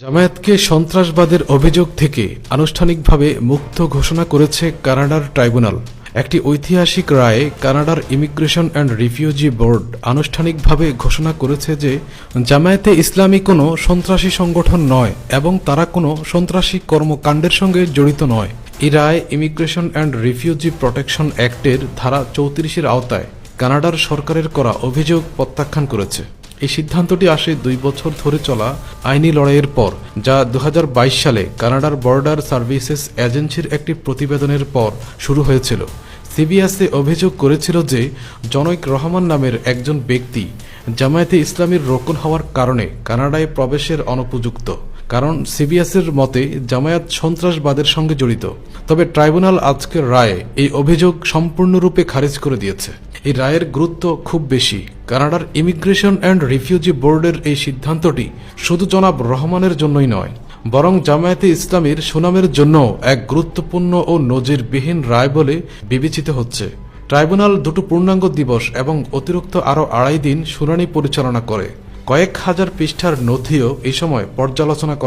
জামায়াতকে সন্ত্রাসবাদের অভিযোগ থেকে আনুষ্ঠানিকভাবে মুক্ত ঘোষণা করেছে কানাডার ট্রাইব্যুনাল। একটি ঐতিহাসিক রায়ে কানাডার ইমিগ্রেশন অ্যান্ড রিফিউজি বোর্ড আনুষ্ঠানিকভাবে ঘোষণা করেছে যে, জামায়াতে ইসলামী কোনো সন্ত্রাসী সংগঠন নয় এবং তারা কোনো সন্ত্রাসী কর্মকাণ্ডের সঙ্গে জড়িত নয়। এই রায় ইমিগ্রেশন অ্যান্ড রিফিউজি প্রোটেকশন অ্যাক্টের ধারা চৌত্রিশের আওতায় কানাডার সরকারের করা অভিযোগ প্রত্যাখ্যান করেছে। এই সিদ্ধান্তটি আসে দুই বছর ধরে চলা আইনি লড়াইয়ের পর, যা দু হাজার বাইশ সালে কানাডার বর্ডার সার্ভিসেস এজেন্সির একটি প্রতিবেদনের পর শুরু হয়েছিল। সিবিএসএ অভিযোগ করেছিল যে জনৈক রহমান নামের একজন ব্যক্তি জামায়াতে ইসলামীর রোকন হওয়ার কারণে কানাডায় প্রবেশের অনুপযুক্ত। কারণ সিবিএসের মতে জামায়াত সন্ত্রাসবাদের সঙ্গে জড়িত। তবে ট্রাইব্যুনাল আজকের রায়ে এই অভিযোগ সম্পূর্ণরূপে খারিজ করে দিয়েছে। এই রায়ের গুরুত্ব খুব বেশি। কানাডার ইমিগ্রেশন অ্যান্ড রিফিউজি বোর্ডের এই সিদ্ধান্তটি শুধু জনাব রহমানের জন্যই নয়, বরং জামায়াতে ইসলামীর সুনামের জন্য এক গুরুত্বপূর্ণ ও নজিরবিহীন রায় বলে বিবেচিত হচ্ছে। ট্রাইব্যুনাল দুটো পূর্ণাঙ্গ দিবস এবং অতিরিক্ত আরও আড়াই দিন শুনানি পরিচালনা করে। কয়েক হাজার পৃষ্ঠার নথিও এই সময় পর্যালোচনা